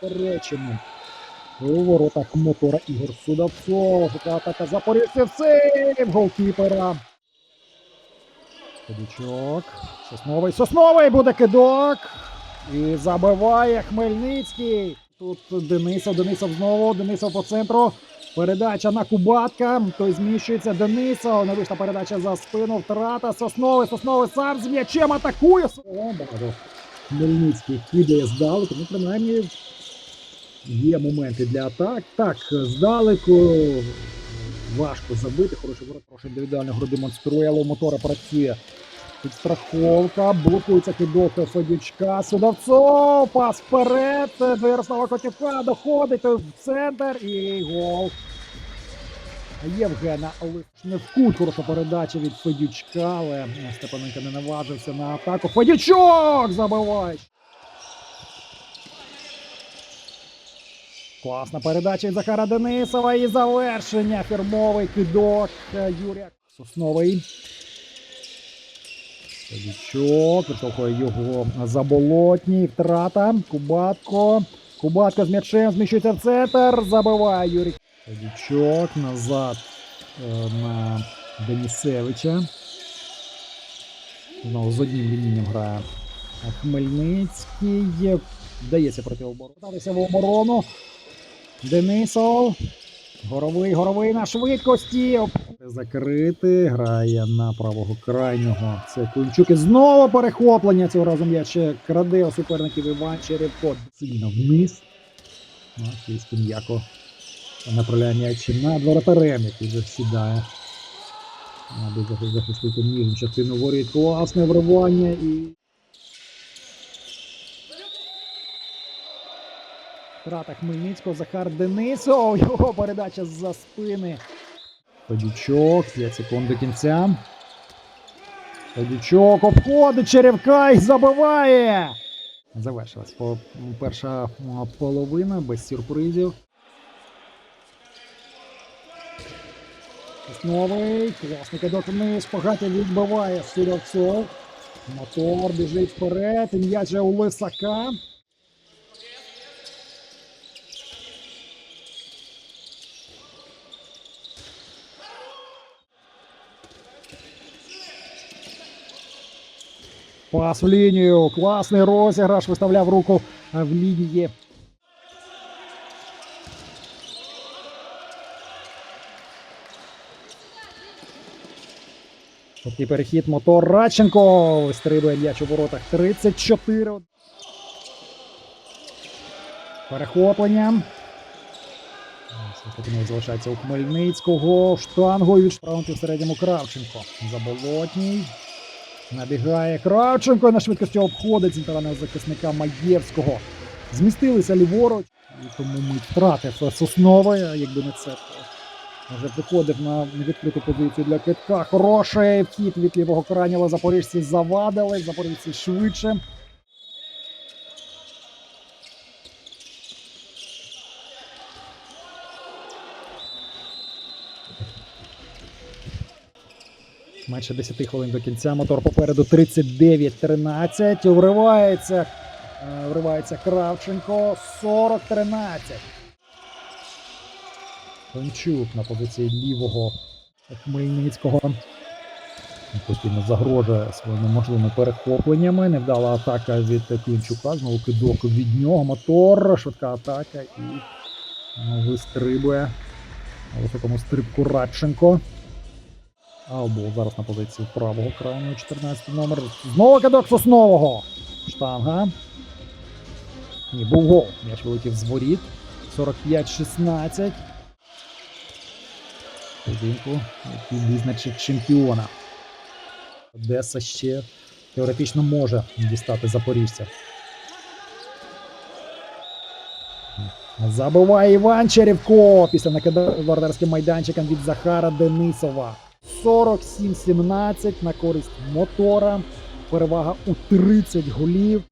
поперечину. У воротах мотора Ігор Судовцов. Така атака запоріжців. Сейв голкіпера. Ходячок. Сосновий. Сосновий буде кидок. І забиває Хмельницький. Тут Денисов, Денисов знову, Денисов по центру. Передача на Кубатка. Той зміщується. Денисов. Не вийшла передача за спину. Втрата. Сосновий. Сосновий сам з м'ячем атакує. Хмельницький кидає здалеку. Ну, принаймні, є моменти для атак. Так, здалеку важко забити. Хороший ворот, хороший індивідуальну гру демонструє, але у мотора працює. Підстраховка, блокується кидок Федючка. Судовцов, пас вперед. До Ярослава Котюка доходить в центр і гол. Євгена Олег не в кут хороша передача від Федючка, але Степаненко не наважився на атаку. Федючок забиває. Класна передача від Захара Денисова і завершення. Фірмовий кидок е, Юрія Сосновий. Федючок, виштовхує його заболотній. Втрата. Кубатко. Кубатко з м'ячем зміщується в центр. Забиває Юрій. Федючок назад е, на Денісевича. Знову з одним лінієм грає Хмельницький. Вдається проти оборони. Вдатися в оборону. Денисов. Горовий, горовий на швидкості. Закрити. Грає на правого крайнього. Це. І знову перехоплення цього разу м'яч краде у суперників Іван Черепко. Сильно вниз. Київський м'яко направляє м'яч над воротарем, який вже сідає. Аби захи- захистити нижню частину воріт. Класне вривання і. Втрата Хмельницького, Захар Денисов. Його передача з-за спини. Федючок, 5 секунд до кінця. Федючок обходить Черевка і забиває. Завершилась перша половина без сюрпризів. Основий, класний кидок вниз, Погатя відбиває Судовцов. Мотор біжить вперед, і у Лисака. Пас в лінію. Класний розіграш. Виставляв руку е, в лінії. Такий перехід мотор Радченко. Вистрибує м'яч у воротах 34. Перехоплення. Потім залишається у Хмельницького. Штангою від штрафу в середньому Кравченко. Заболотній. Набігає Кравченко на швидкості обходить центрального захисника Маєвського. Змістилися ліворуч, і тому ми втратив Сосновий, якби не це, вже виходив на відкриту позицію для китка. Хороший вхід від лівого крайнього запоріжці завадили. Запоріжці швидше. Менше 10 хвилин до кінця. Мотор попереду 39-13. Вривається. е, Вривається Кравченко. 40-13. Кончук на позиції лівого Хмельницького. Постійно загрожує своїми можливими перехопленнями. Невдала атака від Клинчука. Знову кидок від нього. Мотор, швидка атака і ну, вистрибує на високому стрибку Радченко. Албол зараз на позиції правого крайнього 14 номер. Знову кидок Соснового. Штанга. Ні, був гол. М'яч вилетів з воріт. 45-16. Поєдинку, який визначить чемпіона. Одеса ще теоретично може дістати запоріжця. Забиває Іван Черевко після накида вратарським майданчиком від Захара Денисова. 47-17 на користь мотора. Перевага у 30 голів.